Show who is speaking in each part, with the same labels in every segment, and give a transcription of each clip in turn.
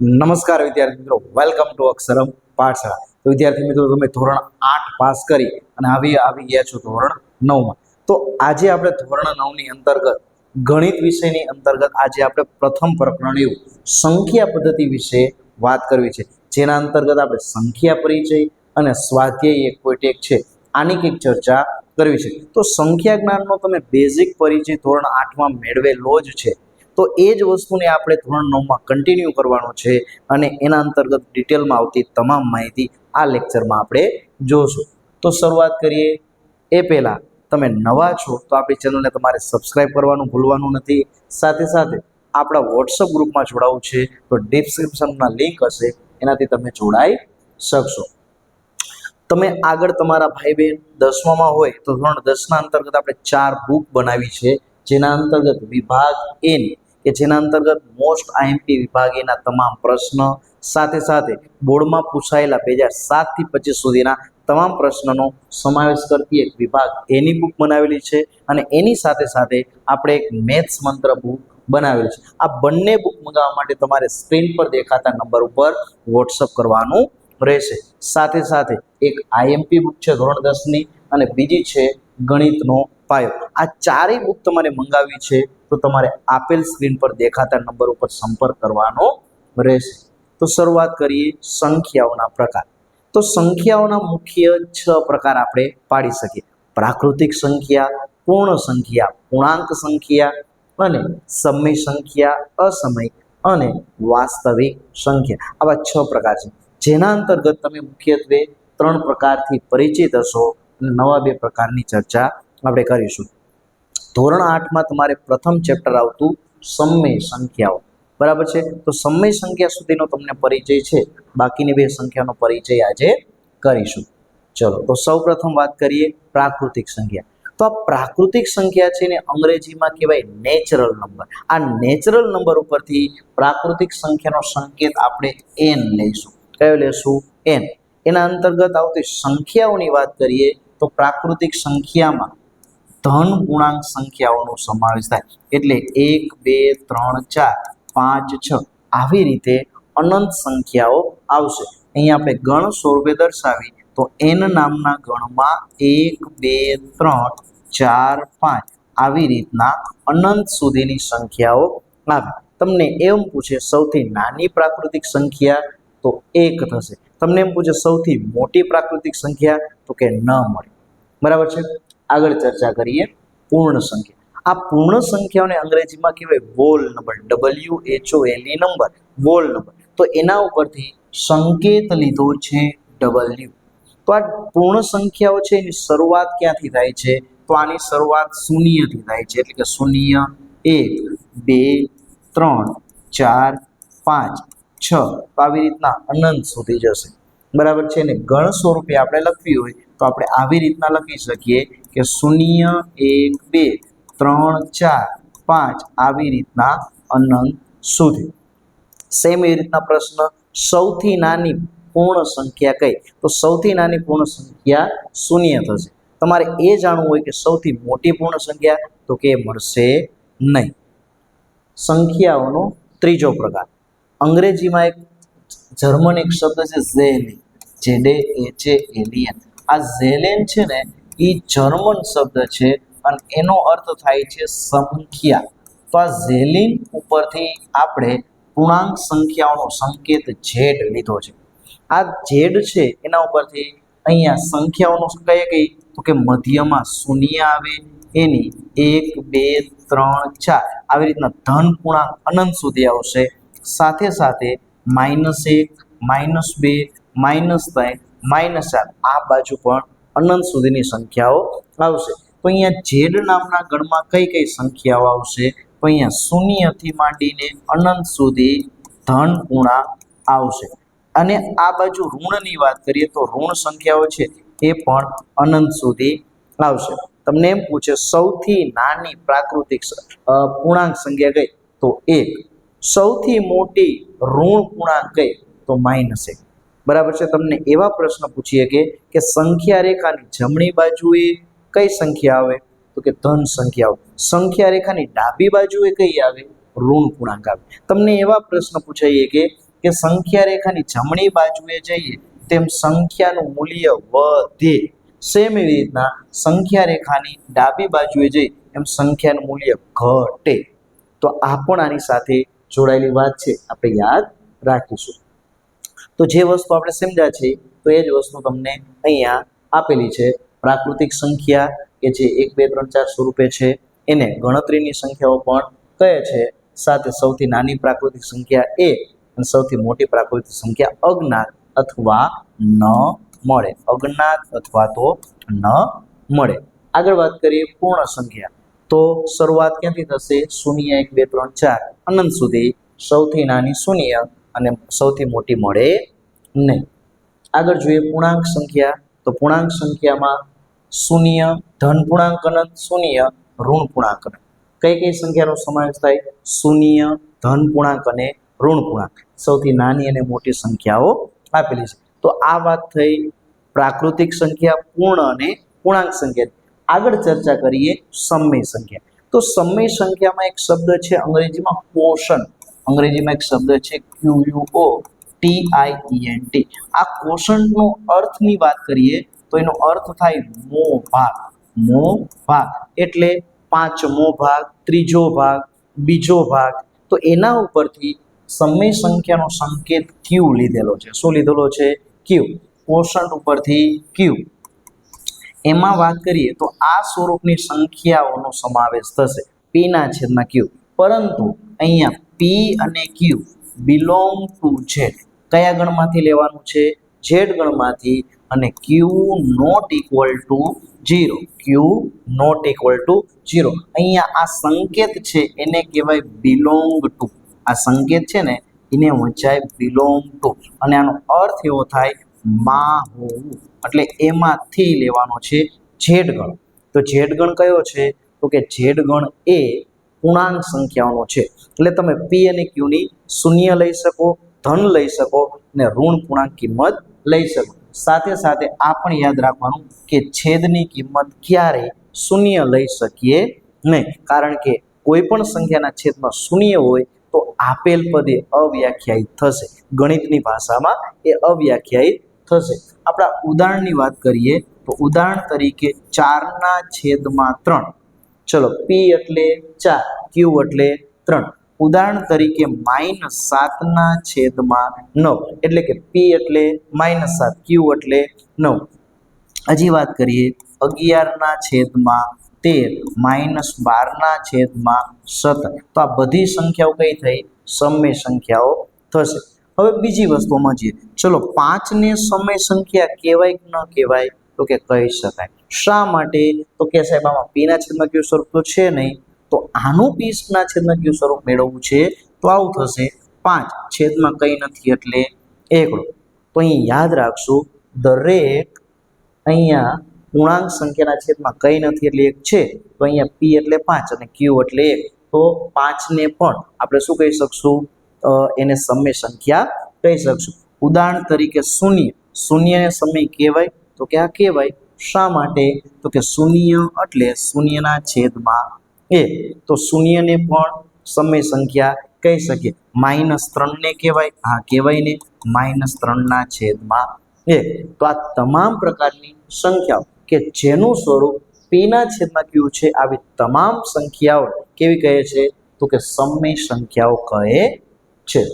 Speaker 1: નમસ્કાર વિદ્યાર્થી મિત્રો. વેલકમ ટુ અક્ષરમ પાઠશાળા. તો વિદ્યાર્થી મિત્રો, તમે ધોરણ આઠ પાસ કરી અને આવી આવી ગયા છો ધોરણ નવમાં. તો આજે આપણે ધોરણ નવની અંતર્ગત, ગણિત વિષયની અંતર્ગત આજે આપણે પ્રથમ પ્રકરણ એવું સંખ્યા પદ્ધતિ વિશે વાત કરવી છે. જેના અંતર્ગત આપણે સંખ્યા પરિચય અને સ્વાધ્યાય એક પોઈન્ટ એક છે. આની કંઈક ચર્ચા કરવી છે. તો સંખ્યા જ્ઞાનનો તમે બેઝિક પરિચય ધોરણ આઠમાં મેળવેલો જ છે. તો એ જ વસ્તુને આપણે ધોરણ નવમાં કન્ટિન્યુ કરવાનું છે અને એના અંતર્ગત ડિટેલમાં આવતી તમામ માહિતી આ લેક્ચરમાં આપણે જોશું. તો શરૂઆત કરીએ. એ પહેલાં તમે નવા છો તો આપણી ચેનલને તમારે સબસ્ક્રાઈબ કરવાનું ભૂલવાનું નથી. સાથે સાથે આપણા વોટ્સઅપ ગ્રુપમાં જોડાવવું છે તો ડિસ્ક્રિપ્શનમાં લિંક હશે. એનાથી તમે જોડાઈ શકશો. તમે આગળ તમારા ભાઈ બહેન દસમામાં હોય તો ધોરણ દસના અંતર્ગત આપણે ચાર બુક બનાવી છે. જેના અંતર્ગત વિભાગ એની કે જેના અંતર્ગત મોસ્ટ આઈએમપી વિભાગેના તમામ પ્રશ્ન સાથે સાથે બોર્ડમાં પૂછાયેલા બે હજાર સાતથી પચીસ સુધીના તમામ પ્રશ્નનો સમાવેશ કરતી એક વિભાગ એની બુક બનાવેલી છે અને એની સાથે સાથે આપણે એક મેથ્સ મંત્ર બુક બનાવેલી છે. આ બંને બુક મંગાવવા માટે તમારે સ્ક્રીન પર દેખાતા નંબર ઉપર વોટ્સઅપ કરવાનું રહેશે. સાથે સાથે એક આઈએમપી બુક છે ધોરણ દસની અને બીજી છે ગણિતનો પાયો આ ચારેય બુક તમારે મંગાવી છે તો તમારે આપેલ સ્ક્રીન પર દેખાતા નંબર ઉપર સંપર્ક કરવાનો રહેશે. તો શરૂઆત કરીએ સંખ્યાઓના પ્રકાર. તો સંખ્યાઓના મુખ્ય છ પ્રકાર આપણે પાડી શકીએ. પ્રાકૃતિક સંખ્યા, પૂર્ણ સંખ્યા, પૂર્ણાંક સંખ્યા અને સમય સંખ્યા, અસમય અને વાસ્તવિક સંખ્યા. આવા છ પ્રકાર છે. જેના અંતર્ગત તમે મુખ્યત્વે ત્રણ પ્રકારથી પરિચિત હશો અને નવા બે પ્રકારની ચર્ચા આપણે કરીશું. ધોરણ આઠમાં તમારે પ્રથમ ચેપ્ટર આવતું સમય સંખ્યાઓ. બરાબર છે? તો સમય સંખ્યા સુધીનો તમને પરિચય છે. બાકીની બે સંખ્યાનો પરિચય આજે કરીશું. ચલો, તો સૌ વાત કરીએ પ્રાકૃતિક સંખ્યા. તો આ પ્રાકૃતિક સંખ્યા છે ને અંગ્રેજીમાં કહેવાય નેચરલ નંબર આ નેચરલ નંબર ઉપરથી પ્રાકૃતિક સંખ્યાનો સંકેત આપણે એન લઈશું. કયો લેશું એન એના અંતર્ગત આવતી સંખ્યાઓની વાત કરીએ તો પ્રાકૃતિક સંખ્યામાં ધન પૂર્ણાંક સંખ્યાઓનો સમાવેશ થાય. એટલે એક, બે, ત્રણ, ચાર, પાંચ, છ આવી રીતે અનંત સંખ્યાઓ આવશે. અહીંયા આપણે ગણ સ્વરૂપે દર્શાવી તો એન નામના ગણમાં એક, બે, ત્રણ, ચાર, પાંચ આવી રીતના અનંત સુધીની સંખ્યાઓ આવે. તમને એમ પૂછે સૌથી નાની પ્રાકૃતિક સંખ્યા તો એક થશે. તમને એમ પૂછે સૌથી મોટી પ્રાકૃતિક સંખ્યા તો કે ન મળે. બરાબર છે? આગળ ચર્ચા કરીએ પૂર્ણ સંખ્યા. આ પૂર્ણ સંખ્યાઓને અંગ્રેજીમાં કહેવાય whole number W H O L number whole number તો એના ઉપરથી સંકેત લીધો છે ડબલ્યુ તો આ પૂર્ણ સંખ્યાઓ છે એની શરૂઆત ક્યાંથી થાય છે? તો આની શરૂઆત શૂન્યથી થાય છે. એટલે કે શૂન્ય, એક, બે, ત્રણ, ચાર, પાંચ, છ. આવી રીતના અનંત સુધી જશે. બરાબર છે ને? ગણ સ્વરૂપે આપણે લખવી હોય તો આપણે આવી રીતના લખી શકીએ કે શૂન્ય, એક, બે, ત્રણ, ચાર, પાંચ આવી રીતના અનંત સુધી. સેમ એ રીતના પ્રશ્ન સૌથી નાની પૂર્ણ સંખ્યા કઈ? તો સૌથી નાની પૂર્ણ સંખ્યા શૂન્ય થશે. તમારે એ જાણવું હોય કે સૌથી મોટી પૂર્ણ સંખ્યા તો કે મળશે નહીં. સંખ્યાઓનો ત્રીજો પ્રકાર. અંગ્રેજીમાં એક જર્મન એક શબ્દ છે ઝેલી જેડે એચે, એલિયન. આ ઝેલેન છે ને, એ જર્મન શબ્દ છે અને એનો અર્થ થાય છે સંખ્યા. તો આ ઝેલિન ઉપરથી આપણે પૂર્ણાંક સંખ્યાઓનો સંકેત ઝેડ લીધો છે. આ ઝેડ છે, એના ઉપરથી અહીંયા સંખ્યાઓનો કઈ કઈ? તો કે મધ્યમાં શૂન્ય આવે, એની એક, બે, ત્રણ, ચાર. આવી રીતના ધન પૂર્ણાંક અનંત સુધી આવશે. સાથે સાથે માઇનસ એક, માઇનસ બે, માઇનસ ત્રણ માઇનસ ચાર આ બાજુ પણ અનંત સુધીની સંખ્યાઓ આવશે. તો અહીંયા ઝેડ નામના ગણમાં કઈ કઈ સંખ્યાઓ આવશે? તો અહીંયા શૂન્યથી માંડીને અનંત સુધી ધન પૂર્ણાંક આવશે. અને આ બાજુ ઋણની વાત કરીએ તો ઋણ સંખ્યાઓ છે એ પણ અનંત સુધી આવશે. તમને એમ પૂછે, સૌથી નાની પ્રાકૃતિક પૂર્ણાંક સંખ્યા કઈ? તો એક. સૌથી મોટી ઋણ પૂર્ણાંક કઈ? તો માઇનસ એક. બરાબર છે? તમને એવા પ્રશ્ન પૂછીએ કે કે સંખ્યા રેખાની જમણી બાજુએ કઈ સંખ્યા આવે? તો કે ધન સંખ્યા આવે. સંખ્યા રેખાની ડાબી બાજુએ કઈ આવે? ઋણ પૂર્ણાંક આવે. તમને એવા પ્રશ્ન પૂછાઈએ કે કે સંખ્યા રેખાની જમણી બાજુએ જઈએ, તેમ સંખ્યાનું મૂલ્ય વધે. સેમ એવી રીતના સંખ્યા રેખાની ડાબી બાજુએ જઈ એમ સંખ્યાનું મૂલ્ય ઘટે. તો આ પણ આની સાથે જોડાયેલી વાત છે. આપણે યાદ રાખીશું. તો જે વસ્તુ આપણે સમજ્યા છે તો એ જ વસ્તુ તમને અહીંયા આપેલી છે. પ્રાકૃતિક સંખ્યા કે જે એક, બે, ત્રણ, ચાર સ્વરૂપે છે, એને ગણતરીની સંખ્યાઓ પણ કહે છે. સાથે સૌથી નાની પ્રાકૃતિક સંખ્યા એ અને સૌથી મોટી પ્રાકૃતિક સંખ્યા અજ્ઞાત અથવા ન મળે. અજ્ઞાત અથવા તો ન મળે. આગળ વાત કરીએ પૂર્ણ સંખ્યા. તો શરૂઆત ક્યાંથી થશે? શૂન્ય એક, બે, ત્રણ, ચાર. અનંત સુધી સૌથી નાની શૂન્ય અને સૌથી મોટી મળે નહીં. આગળ જોઈએ પૂર્ણાંક સંખ્યા. તો પૂર્ણાંક સંખ્યામાં શૂન્ય, ધન પૂર્ણાંક અનંત, શૂન્ય, ઋણ પૂર્ણાંક અનંત. કઈ કઈ સંખ્યાનો સમાવેશ થાય? શૂન્ય, ધન પૂર્ણાંક અને ઋણ પૂર્ણાંક. સૌથી નાની અને મોટી સંખ્યાઓ આપેલી છે. તો આ વાત થઈ પ્રાકૃતિક સંખ્યા, પૂર્ણ અને પૂર્ણાંક સંખ્યા. આગળ ચર્ચા કરીએ સમય સંખ્યા. તો સમય સંખ્યામાં એક શબ્દ છે અંગ્રેજીમાં પોષણ. અંગ્રેજીમાં એક શબ્દ છે Q U O T I N T આ કોષણનો અર્થની વાત કરીએ તો એનો અર્થ થાય મો ભાગ. મો ભાગ. એટલે પાંચમો ભાગ, ત્રીજો ભાગ, બીજો ભાગ. તો એના ઉપરથી સમય સંખ્યાનો સંકેત ક્યુ લીધેલો છે. શું લીધેલો છે? ક્યુ કોષણ ઉપરથી ક્યુ એમાં વાત કરીએ તો આ સ્વરૂપની સંખ્યાઓનો સમાવેશ થશે. પીના છેદમાં ક્યુ પરંતુ અહીંયા પી અને ક્યુ બિલોંગ ટુ ઝેડ કયા ગણમાંથી લેવાનું છે? ઝેડ ગણમાંથી અને Q not equal to zero Q not equal to zero અહીંયા આ સંકેત છે, એને કહેવાય બિલોંગ ટુ આ સંકેત છે ને, એને વંચાય બિલોંગ ટુ અને આનો અર્થ એવો થાય, માં હોવું. એટલે એમાંથી લેવાનો છે ઝેડ ગણ. તો ઝેડ ગણ કયો છે? તો કે ઝેડ ગણ એ પૂર્ણાંક સંખ્યાઓનો છે. એટલે તમે પી અને ક્યુની શૂન્ય લઈ શકો, ધન લઈ શકો અને ઋણ પૂર્ણાંક કિંમત લઈ શકો. સાથે સાથે આ પણ યાદ રાખવાનું કે છેદની કિંમત ક્યારે શૂન્ય લઈ શકીએ નહીં. કારણ કે કોઈ પણ સંખ્યાના છેદમાં શૂન્ય હોય તો આપેલ પદે અવ્યાખ્યાયિત થશે. ગણિતની ભાષામાં એ અવ્યાખ્યાયિત થશે. આપણા ઉદાહરણની વાત કરીએ તો ઉદાહરણ તરીકે ચારના છેદમાં ત્રણ. ચલો પી એટલે ચાર ક્યુ એટલે ત્રણ. ઉદાહરણ તરીકે માઇનસ સાતના છેદમાં નવ, એટલે કે પી એટલે માઇનસ સાત ક્યુ એટલે નવ. હજી વાત કરીએ, અગિયારના છેદમાં તેર માઇનસ બારના છેદમાં સત્તર. તો આ બધી સંખ્યાઓ કઈ થઈ? સમય સંખ્યાઓ થશે. હવે બીજી વસ્તુમાં જઈએ. ચલો પાંચને સમય સંખ્યા કહેવાય કે ન કહેવાય? તો કે કહી શકાય. શા માટે? તો કે સાહેબ, આમાં પીના છેદમાં કયું સ્વરૂપ તો છે નહીં. તો આનું પીસના છેદમાં કયું સ્વરૂપ મેળવવું છે તો આવું થશે. પાંચ, છેદમાં કંઈ નથી એટલે એકડો તો અહીં યાદ રાખશું, દરેક અહીંયા પૂર્ણાંક સંખ્યાના છેદમાં કંઈ નથી એટલે એક છે. તો અહીંયા પી એટલે પાંચ અને ક્યુ એટલે એક. તો પાંચને પણ આપણે શું કહી શકશું? એને સમય સંખ્યા કહી શકશું. ઉદાહરણ તરીકે શૂન્ય. શૂન્યને સમય કહેવાય. તો કે આ કહેવાય. શા માટે? તો કે શૂન્ય એટલે શૂન્યના છેદમાં એ. તો શૂન્યને પણ સમય સંખ્યા કહી શકીએ. માઇનસ ત્રણને કહેવાય. હા, કહેવાય ને. માઇનસ ત્રણના છેદમાં એ. તો આ તમામ પ્રકારની સંખ્યાઓ કે જેનું સ્વરૂપ પીના છેદમાં કયું છે? આવી તમામ સંખ્યાઓ કેવી કહે છે? તો કે સમય સંખ્યાઓ કહે છે.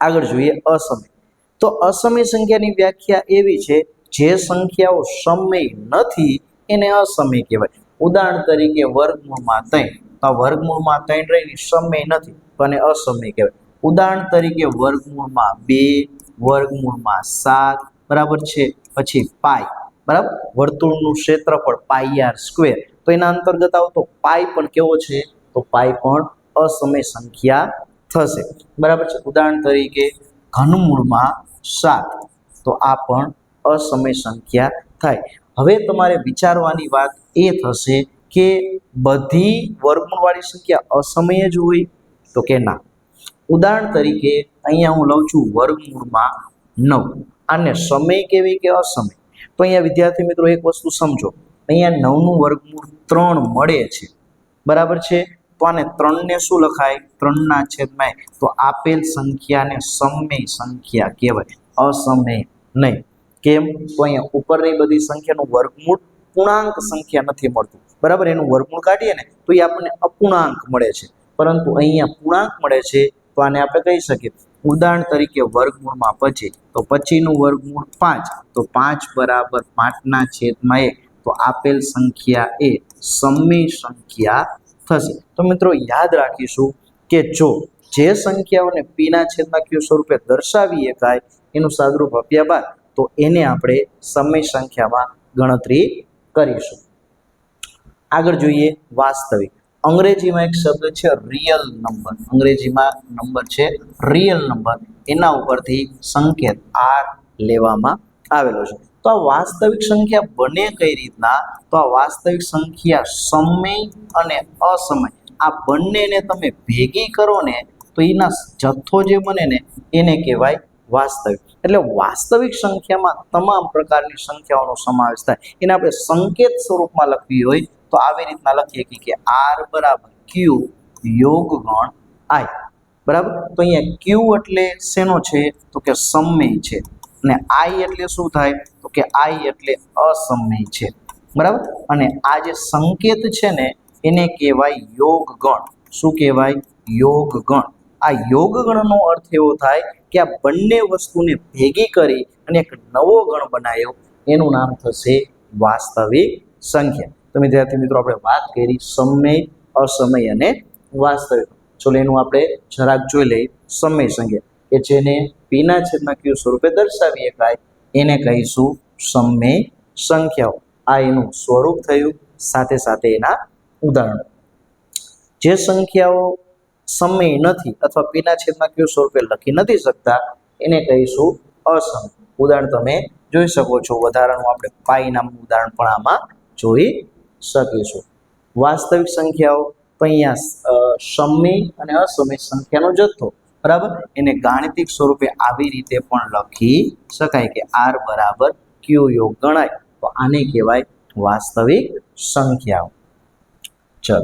Speaker 1: આગળ જોઈએ અસમય. તો અસમય સંખ્યાની વ્યાખ્યા એવી છે જે સંખ્યાઓ સમય નથી એને અસમય કહેવાય. ઉદાહરણ તરીકે વર્ગમૂળમાં ત્રણ. તો વર્ગમૂળમાં ત્રણ રહીને સમય નથી, તો એને અસમય કહેવાય. ઉદાહરણ તરીકે વર્ગમૂળમાં બે, વર્ગમૂળમાં સાત, બરાબર છે? પછી પાય બરાબર? વર્તુળનું ક્ષેત્રફળ પાઈ આર સ્ક્વેર. તો એના અંતર્ગત આવતો પાય પણ કેવો છે? તો પાય પણ અસમય સંખ્યા થશે. બરાબર છે? ઉદાહરણ તરીકે ઘનમૂળમાં સાત. તો આ પણ અસમય સંખ્યા થાય. હવે તમારે વિચારવાની વાત એ થશે કે બધી વર્ગમૂળવાળી સંખ્યા અસમય જ હોય તો કે ના. ઉદાહરણ તરીકે અહીંયા હું લઉં છું વર્ગમૂળમાં નવ. આને સમય કેવી કે અસમય? તો અહીંયા વિદ્યાર્થી મિત્રો એક વસ્તુ સમજો. અહીંયા નવનું વર્ગમૂળ ત્રણ મળે છે. બરાબર છે? તો આને ત્રણને શું લખાય? ત્રણના છેદમાં તો આપેલ સંખ્યાને સમય સંખ્યા કહેવાય. અસમય નહીં. કેમ? તો અહીંયા ઉપરની બધી સંખ્યાનું વર્ગમૂળ પૂર્ણાંક સંખ્યા નથી મળતું. બરાબર? એનું વર્ગમૂળ કાઢીએ ને, તો એ આપણને અપૂર્ણાંક મળે છે. પરંતુ અહીંયા પૂર્ણાંક મળે છે, તો આને આપણે કહી શકીએ. ઉદાહરણ તરીકે વર્ગમૂળમાં પચીસ તો પચીનું વર્ગમૂળ પાંચ, તો પાંચ બરાબર પાંચના છેદમાં એક, તો આપેલ સંખ્યા એ સમી સંખ્યા થશે. તો મિત્રો યાદ રાખીશું કે જો જે સંખ્યાઓને પીના છેદમાં ક્યુ સ્વરૂપે દર્શાવી શકાય એનું સાદરૂપ આપ્યા બાદ તો એને આપણે સમય સંખ્યામાં ગણતરી કરીશું. આગળ જોઈએ વાસ્તવિક. અંગ્રેજીમાં એક શબ્દ છે રિયલ નંબર અંગ્રેજીમાં નંબર છે રિયલ નંબર એના ઉપરથી સંકેત આર લેવામાં આવેલો છે. તો આ વાસ્તવિક સંખ્યા બને કઈ રીતના? તો આ વાસ્તવિક સંખ્યા સમય અને અસમય. આ બંનેને તમે ભેગી કરો ને તો એના જથ્થો જે બને ને એને કહેવાય વાસ્તવિક. એટલે વાસ્તવિક સંખ્યામાં તમામ પ્રકારની સંખ્યાઓનો સમાવેશ થાય. એને આપણે સંકેત સ્વરૂપમાં લખવી હોય તો આવી રીતના લખીએ કે આર બરાબર ક્યુ યોગ ગણ આઈ. બરાબર? તો અહીંયા ક્યુ એટલે શેનો છે? તો કે સમય છે. અને આઈ એટલે શું થાય? તો કે આઈ એટલે અસમય છે. બરાબર? અને આ જે સંકેત છે ને, એને કહેવાય યોગ ગણ. શું કહેવાય? યોગ ગણ. આ યોગ ગણનો અર્થ એવો થાય કે આ બંને વસ્તુને ભેગી કરી અને એક નવો ગણ બનાવ્યો. એનું નામ થશે વાસ્તવિક સંખ્યા. તો વિદ્યાર્થી મિત્રો, આપણે વાત કરી સમય, અસમય અને વાસ્તવિક. ચલો એનું આપણે જરાક જોઈ લઈએ. સમય સંખ્યા. કે જેને પીના છેદના ક્યુ સ્વરૂપે દર્શાવી શકાય એને કહીશું સમય સંખ્યાઓ. આ એનું સ્વરૂપ થયું. સાથે સાથે એના ઉદાહરણો. જે સંખ્યાઓ સમય નથી અથવા પીના છેદમાં ક્યુ સ્વરૂપે લખી નથી શકતા, એને કહીશું અસમય ઉદાહરણ તમે જોઈ શકો છો. વધારાનું આપણે પાઈ નામનું ઉદાહરણ પણ આમાં જોઈ શકીશું. વાસ્તવિક સંખ્યાઓ, તો અહીંયા સમય અને અસમય સંખ્યાનો જથ્થો, બરાબર? એને ગાણિતિક સ્વરૂપે આવી રીતે પણ લખી શકાય કે આર બરાબર ક્યુ યોગ ગણાય. તો આને કહેવાય વાસ્તવિક સંખ્યાઓ. ચલો.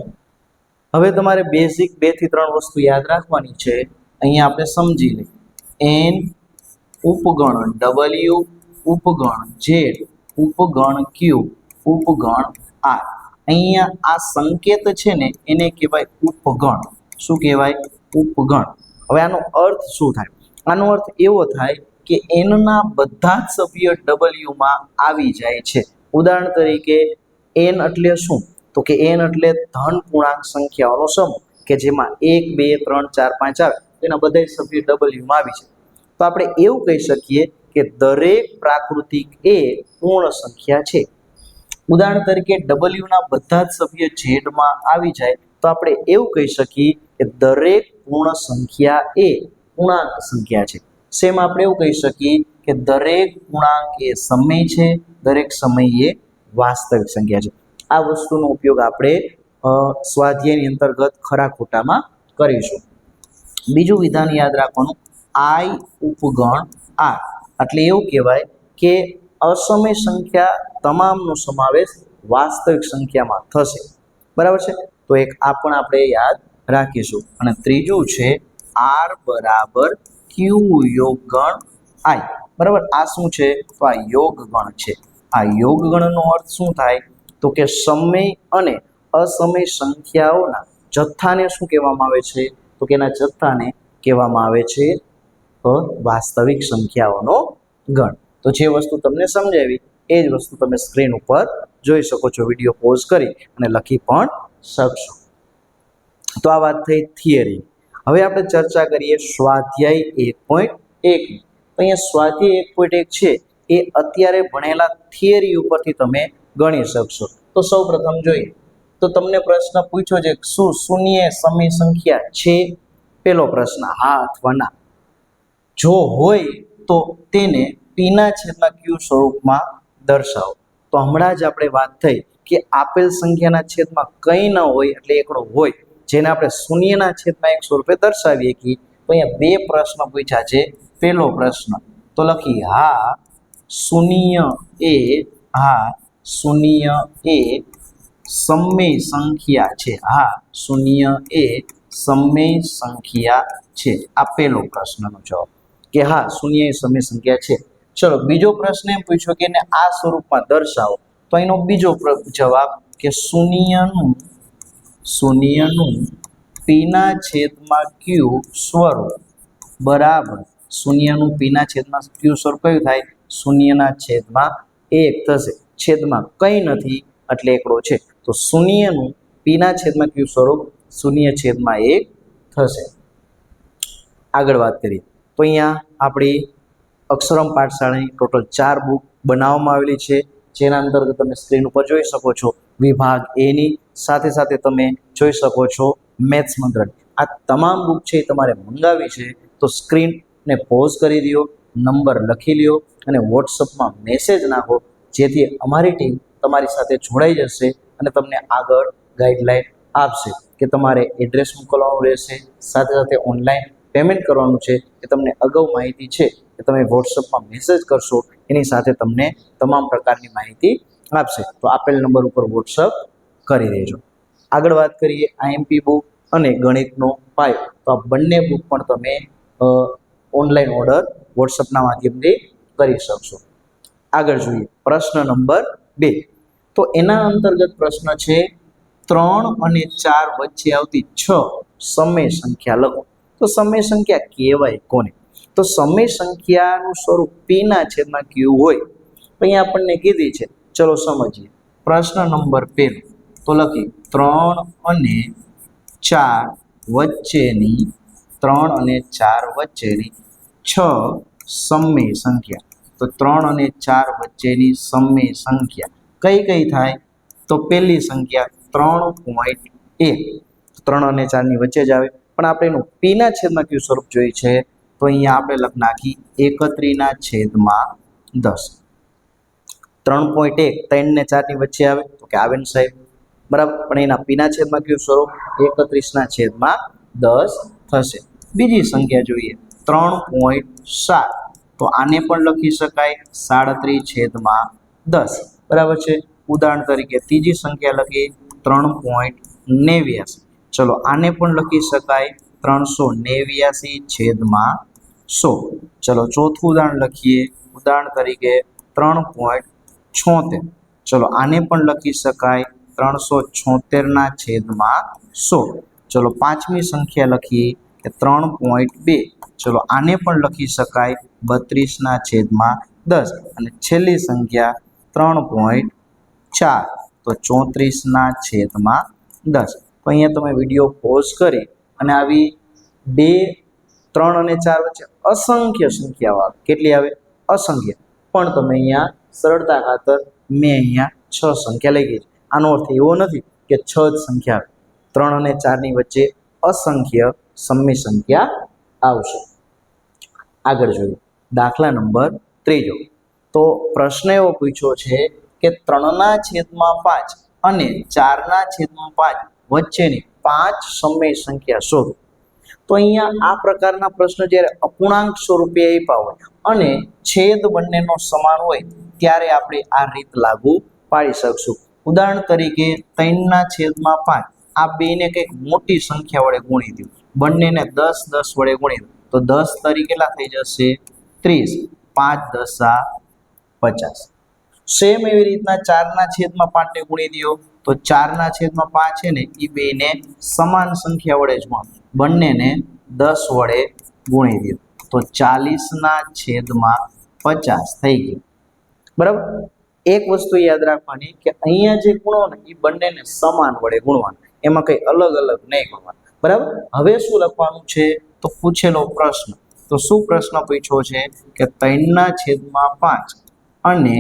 Speaker 1: હવે તમારે બેઝિક બેથી ત્રણ વસ્તુ યાદ રાખવાની છે. અહીંયા આપણે સમજી લઈએ. એન ઉપગણ ડબલ્યુ ઉપગણ ઝેડ ઉપગણ ક્યુ ઉપગણ આર અહીંયા આ સંકેત છે ને, એને કહેવાય ઉપગણ. શું કહેવાય? ઉપગણ. હવે આનો અર્થ શું થાય? આનો અર્થ એવો થાય કે એનના બધા જ સભ્ય ડબલ્યુમાં આવી જાય છે. ઉદાહરણ તરીકે એન એટલે શું? તો કે એન એટલે ધન પૂર્ણાંક સંખ્યાઓનો સમૂહ, કે જેમાં એક, બે, ત્રણ, ચાર, પાંચ આવે એના બધા સભ્ય ડબલ્યુમાં આવી છે. તો આપણે એવું કહી શકીએ કે દરેક પ્રાકૃતિક એ પૂર્ણ સંખ્યા છે. ઉદાહરણ તરીકે ડબલ્યુના બધા જ સભ્ય ઝેડમાં આવી જાય, તો આપણે એવું કહી શકીએ કે દરેક પૂર્ણ સંખ્યા એ પૂર્ણાંક સંખ્યા છે. સેમ આપણે એવું કહી શકીએ કે દરેક પૂર્ણાંક એ સમય છે, દરેક સમય એ વાસ્તવિક સંખ્યા છે. આ વસ્તુનો ઉપયોગ આપણે સ્વાધ્યાયની અંતર્ગત ખરા ખોટામાં કરીશું. બીજું વિધાન યાદ રાખવાનું, આઈ ઉપગણ આ એટલે એવું કહેવાય કે અસમય સંખ્યા તમામનો સમાવેશ વાસ્તવિક સંખ્યામાં થશે. બરાબર છે? તો એક આ પણ આપણે યાદ રાખીશું. અને ત્રીજું છે આર બરાબર ક્યુ યોગ ગણ આઈ. બરાબર? આ શું છે? તો આ યોગ ગણ છે. આ યોગ ગણનો અર્થ શું થાય? તો કે સમય અને અસમય સંખ્યાઓના જથ્થાને શું કહેવામાં આવે છે? તો કે એના જથ્થાને કહેવામાં આવે છે વાસ્તવિક સંખ્યાઓનો ગણ. તો જે વસ્તુ તમને સમજાવી, એ જ વસ્તુ તમે સ્ક્રીન ઉપર જોઈ શકો છો. વીડિયો પોઝ કરી અને લખી પણ શકશો. તો આ વાત થઈ થિયરી. હવે આપણે ચર્ચા કરીએ સ્વાધ્યાય એક પોઈન્ટ એક અહીંયા સ્વાધ્યાય એક પોઈન્ટ એક છે, એ અત્યારે ભણેલા થિયરી ઉપરથી તમે ગણી શકશો. તો સૌ પ્રથમ જોઈએ, તો તમને પ્રશ્ન પૂછ્યો છે, શું શૂન્ય સમય સંખ્યા છે? પેલો પ્રશ્ન, હા અથવા ના. જો હોય તો તેને પીના છેદમાં ક્યુ સ્વરૂપમાં દર્શાવો. તો હમણાં જ આપણે વાત થઈ કે આપેલ સંખ્યાના છેદમાં કંઈ ન હોય એટલે એકડો હોય, જેને આપણે શૂન્યના છેદમાં એક સ્વરૂપે દર્શાવીએ કે તો અહીંયા બે પ્રશ્ન પૂછ્યા છે. પહેલો પ્રશ્ન, તો લખી હા, શૂન્ય એ, હા શૂન્ય એ સમય સંખ્યા છે. હા, શૂન્ય એ સમય સંખ્યા છે. આપેલો પ્રશ્નનો જવાબ. કે હા, શૂન્ય એ સમય સંખ્યા છે. ચલો, બીજો પ્રશ્ન એમ પૂછ્યો કે એને આ સ્વરૂપમાં દર્શાવો. તો એનો બીજો જવાબ કે શૂન્યનું શૂન્યનું પીના છેદમાં ક્યુ સ્વરૂપ. બરાબર. શૂન્યનું પીના છેદમાં ક્યુ સ્વરૂપ કયું થાય? શૂન્યના છેદમાં એક થશે. છેદમાં કંઈ નથી એટલે એકડો છે. તો શૂન્યનું પીના છેદમાં ક્યુ સ્વરૂપ? શૂન્ય છેદમાં એક થશે. આગળ વાત કરીએ. તો અહીંયા આપણી અક્ષરમ પાઠશાળાની ટોટલ ચાર બુક બનાવવામાં આવેલી છે. જેના અંતર્ગત તમે સ્ક્રીન ઉપર જોઈ શકો છો. વિભાગ એની સાથે સાથે તમે જોઈ શકો છો મેથ્સ મંત્રણ આ તમામ બુક છે એ તમારે મંગાવી છે. તો સ્ક્રીનને પોઝ કરી દો નંબર લખી લ્યો અને વોટ્સઅપમાં મેસેજ નાખો. જેથી અમારી ટીમ તમારી સાથે જોડાઈ જશે અને તમને આગળ ગાઈડલાઇન આપશે કે તમારે એડ્રેસ મોકલવાનું રહેશે, સાથે સાથે ઓનલાઈન પેમેન્ટ કરવાનું છે, એ તમને અગાઉ માહિતી છે, એ તમે વોટ્સઅપમાં મેસેજ કરશો, એની સાથે તમને તમામ પ્રકારની માહિતી આપશે. તો આપેલ નંબર ઉપર વોટ્સઅપ કરી દેજો. આગળ વાત કરીએ આઈએમપી બુક અને ગણિતનો પાયો. તો આ બંને બુક પણ તમે ઓનલાઈન ઓર્ડર વોટ્સઅપના માધ્યમથી કરી શકશો. આગળ જોઈએ. પ્રશ્ન નંબર બે. તો એના અંતર્ગત પ્રશ્ન છે, ત્રણ અને ચાર વચ્ચે આવતી છ સમય સંખ્યા લખો. તો સમય સંખ્યા કહેવાય કોને? તો સમય સંખ્યાનું સ્વરૂપ પીના છેદમાં ક્યુ હોય. અહીંયા આપણને કીધી છે. ચલો સમજીએ. પ્રશ્ન નંબર પહેલો તો લખી ત્રણ અને ચાર વચ્ચેની, ત્રણ અને ચાર વચ્ચેની છ સમય સંખ્યા. તો ત્રણ અને ચાર વચ્ચેની સમય સંખ્યા કઈ કઈ થાય? તો પહેલી સંખ્યા ત્રણ પોઈન્ટ એક ત્રણ અને ચારની વચ્ચે જ આવે. પણ આપણે એનું પીના છેદમાં કયું સ્વરૂપ જોઈએ છે? તો અહીંયા આપણે લખ નાખી એકત્રીના છેદમાં દસ. ત્રણ પોઈન્ટ એક, ત્રણ ને ચારની વચ્ચે આવે. તો કે આવે ને સાહેબ? બરાબર. પણ એના પીના છેદમાં કયું સ્વરૂપ? એકત્રીસના છેદમાં દસ થશે. બીજી સંખ્યા જોઈએ. ત્રણ પોઈન્ટ સાત. તો આને પણ લખી શકાય સાડત્રીસ છેદમાં દસ. બરાબર છે? ઉદાહરણ તરીકે ત્રીજી સંખ્યા લખી ત્રણ પોઈન્ટ નેવ્યાસી. ચલો, આને પણ લખી શકાય ત્રણસો નેવ્યાસી છેદમાં સો. ચલો, ચોથું ઉદાહરણ લખીએ. ઉદાહરણ તરીકે ત્રણ પોઈન્ટ છોતેર. ચલો, આને પણ લખી શકાય ત્રણસો છોતેરના છેદમાં સો. ચલો, પાંચમી સંખ્યા લખીએ. કે ત્રણ પોઈન્ટ બે. ચલો આને પણ લખી શકાય બત્રીસના છેદમાં દસ. અને છેલ્લી સંખ્યા ત્રણ પોઈન્ટ ચાર. તો ચોત્રીસના છેદમાં દસ. તો અહીંયા તમે વીડિયો પોઝ કરી અને આવી બે, ત્રણ અને ચાર વચ્ચે અસંખ્ય સંખ્યાઓ આવે. કેટલી આવે? અસંખ્ય. પણ તમે અહીંયા સરળતા ખાતર મેં અહીંયા છ સંખ્યા લઈ ગઈ છે. આનો અર્થ એવો નથી કે છ જ સંખ્યા આવે. ત્રણ અને ચારની વચ્ચે અસંખ્ય સમય સંખ્યા આવશે. આગળ જોઈએ. દાખલા નંબર ત્રીજો. તો પ્રશ્ન એવો પૂછ્યો છે કે ત્રણના છેદમાં પાંચ અને ચારના છેદમાં પાંચ વચ્ચેની પાંચ સમય સંખ્યા શોધો. તો અહીંયા આ પ્રકારના પ્રશ્ન જ્યારે અપૂર્ણાંક સ્વરૂપે આપ્યા હોય અને છેદ બંનેનો સમાન હોય ત્યારે આપણે આ રીત લાગુ પાડી શકશું. ઉદાહરણ તરીકે ત્રણના છેદમાં પાંચ. આ બેને કંઈક મોટી સંખ્યા વડે ગુણી દો. બંનેને દસ દસ વડે ગુણી તો દસ તરી કેટલા થઈ જશે? ત્રીસ. પાંચ દસા પચાસ. સેમ એવી રીતના ચારના છેદમાં પાંચને ગુણી દો. તો ચારના છેદમાં પાંચ છે ને એ બેને સમાન સંખ્યા વડે જ બંનેને દસ વડે ગુણી દો. તો ચાલીસના છેદમાં પચાસ થઈ ગયું. બરાબર? એક વસ્તુ યાદ રાખવાની કે અહીંયા જે ગુણો ને એ બંનેને સમાન વડે ગુણવાના. એમાં કંઈ અલગ અલગ નહીં ગુણવાના. બરાબર? હવે શું લખવાનું છે? તો પૂછેલો પ્રશ્ન. તો શું પ્રશ્ન પૂછ્યો છે? કે ત્રણના છેદમાં પાંચ અને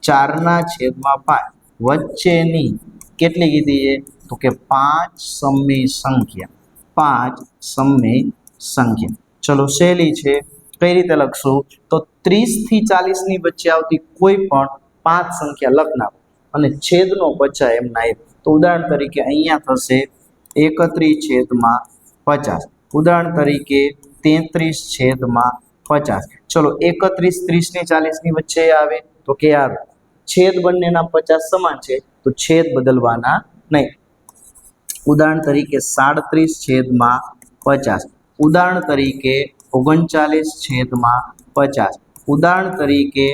Speaker 1: ચારના છેદમાં પાંચ વચ્ચેની કેટલી કીધી છે? તો કે પાંચ સમય સંખ્યા. પાંચ સમય સંખ્યા. ચલો સહેલી છે. કઈ રીતે લખશું? તો ત્રીસથી ચાલીસની વચ્ચે આવતી કોઈ પણ પાંચ સંખ્યા લખનાર અને છેદનો બચા એમના એક તો ઉદાહરણ તરીકે અહીંયા થશે એકત્રીસ છેદમાં પચાસ. ઉદાહરણ તરીકે તેત્રીસ છેદમાં પચાસ. ચલો, એકત્રીસ ત્રીસની ચાલીસની વચ્ચે આવે તો કે આવે છેદ બંનેના પચાસ સમાન છે, તો છેદ બદલવાના નહીં. ઉદાહરણ તરીકે સાડત્રીસ છેદમાં પચાસ. ઉદાહરણ તરીકે ઓગણચાલીસ છેદમાં પચાસ. ઉદાહરણ તરીકે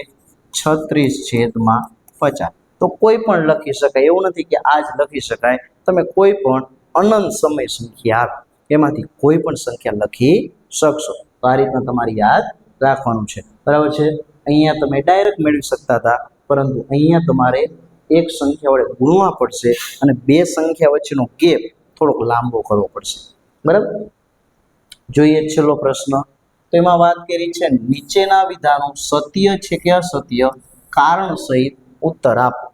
Speaker 1: છત્રીસ છેદમાં પચાસ. તો કોઈ પણ લખી શકાય. એવું નથી કે આ જ લખી શકાય. તમે કોઈ પણ અનંત સમય સંખ્યા આવે. એમાંથી કોઈ પણ સંખ્યા લખી શકશો. તો આ રીતના તમારે યાદ રાખવાનું છે. બરાબર છે? અહીંયા તમે ડાયરેક્ટ મેળવી શકતા હતા, પરંતુ અહીંયા તમારે એક સંખ્યા વડે ગુણવા પડશે અને બે સંખ્યા વચ્ચેનો ગેપ થોડોક લાંબો કરવો પડશે. બરાબર? જોઈએ છેલ્લો પ્રશ્ન. તો એમાં વાત કરી છે નીચેના વિધાનો સત્ય છે કે અસત્ય કારણ સહિત ઉત્તર આપો.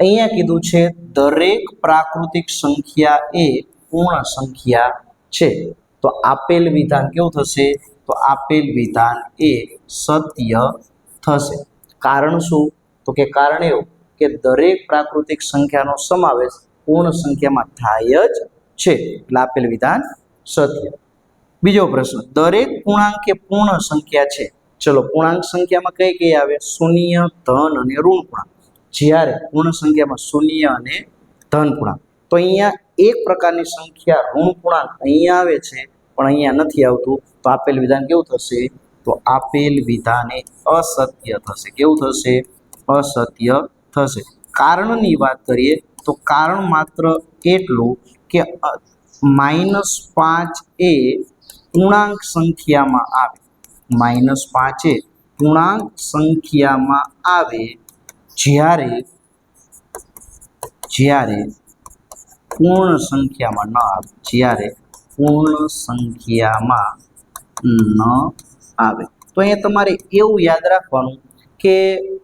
Speaker 1: અહીંયા કીધું છે, દરેક પ્રાકૃતિક સંખ્યા એ પૂર્ણ સંખ્યા છે. તો આપેલ વિધાન કેવું થશે? તો આપેલ વિધાન એ સત્ય થશે. કારણ શું? તો કે કારણ એવું કે દરેક પ્રાકૃતિક સંખ્યાનો સમાવેશ પૂર્ણ સંખ્યામાં થાય જ છે. એટલે આપેલ વિધાન સત્ય. બીજો પ્રશ્ન, દરેક પૂર્ણાંક એ પૂર્ણ સંખ્યા છે? ચલો, પૂર્ણાંક સંખ્યામાં કઈ કઈ આવે? શૂન્ય, ધન અને ઋણ પૂર્ણાંક. જ્યારે પૂર્ણ સંખ્યામાં શૂન્ય અને ધન પૂર્ણાંક. તો અહીંયા એક પ્રકારની સંખ્યા ઋણ પૂર્ણાંક અહીંયા આવે છે, પણ અહીંયા નથી આવતું. તો આપેલ વિધાન કેવું થશે? તો આપેલ વિધાને અસત્ય થશે. કેવું થશે? અસત્ય થશે. કારણની વાત કરીએ તો કારણ માત્ર એટલું કે માઇનસ પાંચ એ પૂર્ણાંક સંખ્યામાં આવે. માઇનસ પાંચ પૂર્ણાંક સંખ્યામાં આવે જ્યારે જ્યારે પૂર્ણ સંખ્યામાં ન આવે, જ્યારે પૂર્ણ સંખ્યામાં ન આવે. તો અહીંયા તમારે એવું યાદ રાખવાનું કે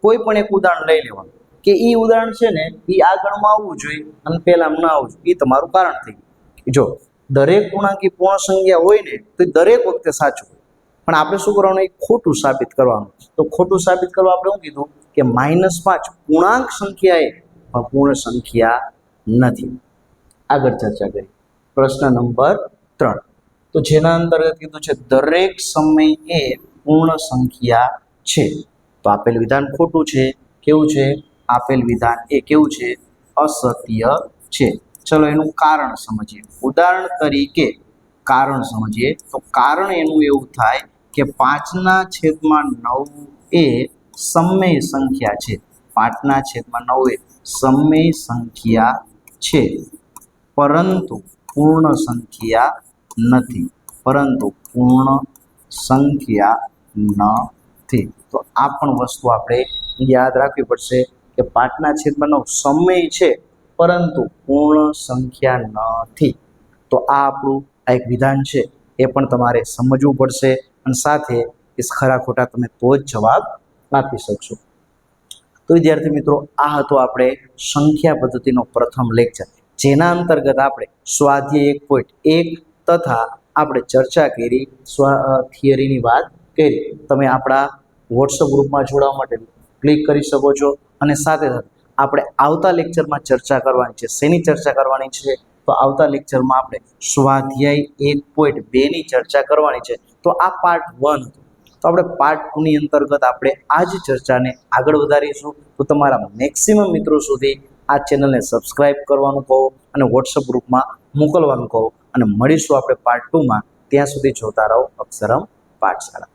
Speaker 1: કોઈ પણ એક ઉદાહરણ લઈ લેવાનું કે એ ઉદાહરણ છે ને એ આગળમાં આવવું જોઈએ અને પહેલામાં ન આવવું જોઈએ. એ તમારું કારણ થઈ ગયું. જો દરેક પૂર્ણાંકી પૂર્ણ સંખ્યા હોય ને, તો દરેક વખતે સાચું હોય. પણ આપણે શું કરવાનું? એ ખોટું સાબિત કરવાનું. તો ખોટું સાબિત કરવા આપણે શું કીધું? કે માઇનસ પાંચ પૂર્ણાંક સંખ્યા એ પણ પૂર્ણ સંખ્યા નથી. આગળ ચર્ચા કરી. પ્રશ્ન નંબર ત્રણ. તો જેના અંતર્ગત કીધું છે, દરેક સમય એ પૂર્ણ સંખ્યા છે. તો આપેલ વિધાન ખોટું છે, કેવું છે? આપેલ વિધાન એ કેવું છે? અસત્ય છે. ચલો એનું કારણ સમજીએ. ઉદાહરણ તરીકે કારણ સમજીએ. તો કારણ એનું એવું થાય કે પાંચના છેદમાં નવ એ સમય સંખ્યા છે. પાંચના છેદમાં નવ એ સમય સંખ્યા છે. પરંતુ પૂર્ણ સંખ્યા નથી. પરંતુ પૂર્ણ સંખ્યા નથી. તો આ પણ વસ્તુ આપણે યાદ રાખવી પડશે કે પાંચના છેદમાં નવ સમય છે, પરંતુ પૂર્ણ સંખ્યા નથી. તો આ આપણું આ એક વિધાન છે. એ પણ તમારે સમજવું પડશે અને સાથે ખરા ખોટા તમે તો જ જવાબ આપી શકશો. તો વિદ્યાર્થી મિત્રો, આ હતો આપણે સંખ્યા પદ્ધતિનો પ્રથમ લેક્ચર જેના અંતર્ગત આપણે સ્વાધ્યાય એક પોઈન્ટ એક તથા આપણે ચર્ચા કરી, સ્વ થિયરીની વાત કરી. તમે આપણા વોટ્સઅપ ગ્રુપમાં જોડાવા માટે ક્લિક કરી શકો છો અને સાથે સાથે આપણે આવતા લેક્ચરમાં ચર્ચા કરવાની છે, શેની ચર્ચા કરવાની છે? તો આવતા લેક્ચરમાં આપણે સ્વાધ્યાય એક પોઈન્ટ બેની ચર્ચા કરવાની છે. તો આ પાર્ટ વન હતું. તો આપણે પાર્ટ ટુની અંતર્ગત આપણે આ જ ચર્ચાને આગળ વધારીશું. તો તમારા મેક્સિમમ મિત્રો સુધી આ ચેનલને સબસ્ક્રાઇબ કરવાનું કહો અને વોટ્સઅપ ગ્રુપમાં મોકલવાનું કહો. અને મળીશું આપણે પાર્ટ ટુમાં ત્યાં સુધી જોતા રહો અક્ષરમ પાઠશાળા.